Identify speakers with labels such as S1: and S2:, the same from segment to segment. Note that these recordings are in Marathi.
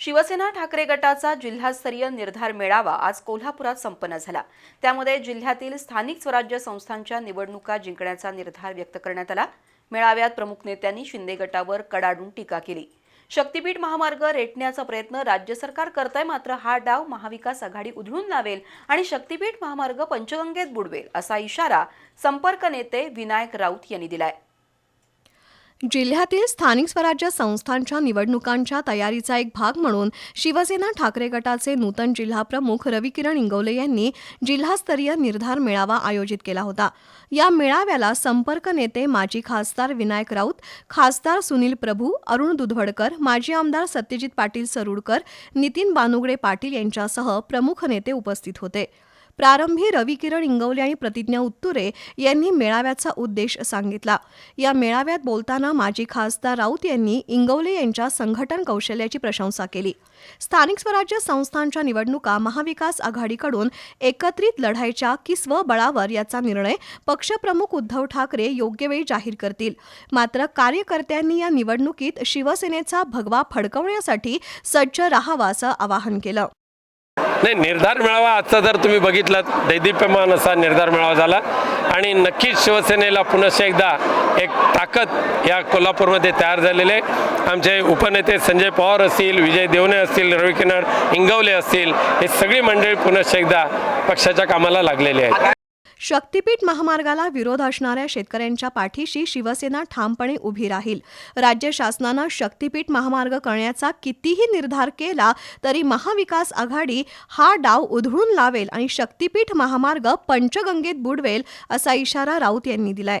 S1: शिवसेना ठाकरे गटाचा जिल्हास्तरीय निर्धार मेळावा आज कोल्हापुरात संपन्न झाला. त्यामध्ये जिल्ह्यातील स्थानिक स्वराज्य संस्थांच्या निवडणुका जिंकण्याचा निर्धार व्यक्त करण्यात आला. मेळाव्यात प्रमुख नेत्यांनी शिंदे गटावर कडाडून टीका केली. शक्तीपीठ महामार्ग रेटण्याचा प्रयत्न राज्य सरकार करतंय मात्र हा डाव महाविकास आघाडी उधळून लावेल आणि शक्तीपीठ महामार्ग पंचगंगेत बुडवेल असा इशारा संपर्क नेते विनायक राऊत यांनी दिलाय.
S2: जिल्ह्यातील स्थानिक स्वराज्य संस्थांच्या निवडणुकांच्या तयारीचा एक भाग म्हणून शिवसेना ठाकरे गटाचे नूतन जिल्हा प्रमुख रविकिरण इंगवले यांनी जिल्हास्तरीय निर्धार मेळावा आयोजित केला होता. या मेळाव्याला संपर्क नेते माजी खासदार विनायक राऊत खासदार सुनील प्रभू अरुण दुधवडकर माजी आमदार सत्यजित पाटील सरुडकर नितीन बानुगडे पाटील यांच्यासह प्रमुख नेते उपस्थित होते. प्रारंभी रविकिरण इंगवले आणि प्रतिज्ञा उत्तुरे यांनी मेळाव्याचा उद्देश सांगितला. या मेळाव्यात बोलताना माजी खासदार राऊत यांनी इंगवले यांच्या संघटन कौशल्याची प्रशंसा केली. स्थानिक स्वराज्य संस्थांच्या निवडणुका महाविकास आघाडीकडून एकत्रित लढायच्या की स्वबळावर याचा निर्णय पक्षप्रमुख उद्धव ठाकरे योग्य वेळी जाहीर करतील. मात्र कार्यकर्त्यांनी या निवडणुकीत शिवसेनेचा भगवा फडकवण्यासाठी सज्ज राहावा असं आवाहन केलं.
S3: नाही निर्धार मेळावा आजचा जर तुम्ही बघितलात दैदिप्यमान असा निर्धार मेळावा झाला. आणि नक्कीच शिवसेनेला पुनश्च एकदा एक ताकद या कोल्हापूरमध्ये तयार झालेले आहे. आमचे उपनेते संजय पवार असतील विजय देवणे असतील रविकिरण इंगवले असतील हे सगळी मंडळी पुनश्च एकदा पक्षाच्या कामाला लागलेली आहेत.
S2: शक्तीपीठ महामार्गाला विरोध असणाऱ्या शेतकऱ्यांच्या पाठीशी शिवसेना ठामपणे उभी राहील. राज्य शासनानं शक्तीपीठ महामार्ग करण्याचा कितीही निर्धार केला तरी महाविकास आघाडी हा डाव उधळून लावेल आणि शक्तीपीठ महामार्ग पंचगंगेत बुडवेल असा इशारा राऊत यांनी दिलाय.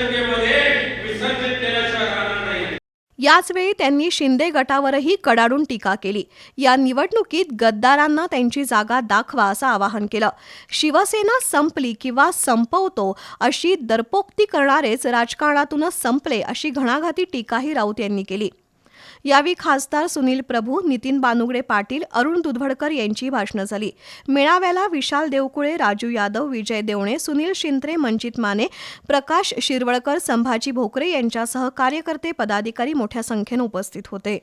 S2: याचवेळी त्यांनी शिंदे गटावरही कडाडून टीका केली. या निवडणुकीत गद्दारांना त्यांची जागा दाखवा असं आवाहन केलं. शिवसेना संपली किंवा संपवतो अशी दरपोक्ती करणारेच राजकारणातूनच संपले अशी घणाघाती टीकाही राऊत यांनी केली. यावेळी खासदार सुनील प्रभू नितीन बानुगडे पाटील अरुण दुधवडकर यांची भाषणं झाली. मेळाव्याला विशाल देवकुळे राजू यादव विजय देवणे सुनील शिंत्रे मंजित माने प्रकाश शिरवळकर संभाजी भोकरे यांच्यासह कार्यकर्ते पदाधिकारी मोठ्या संख्येनं उपस्थित होते.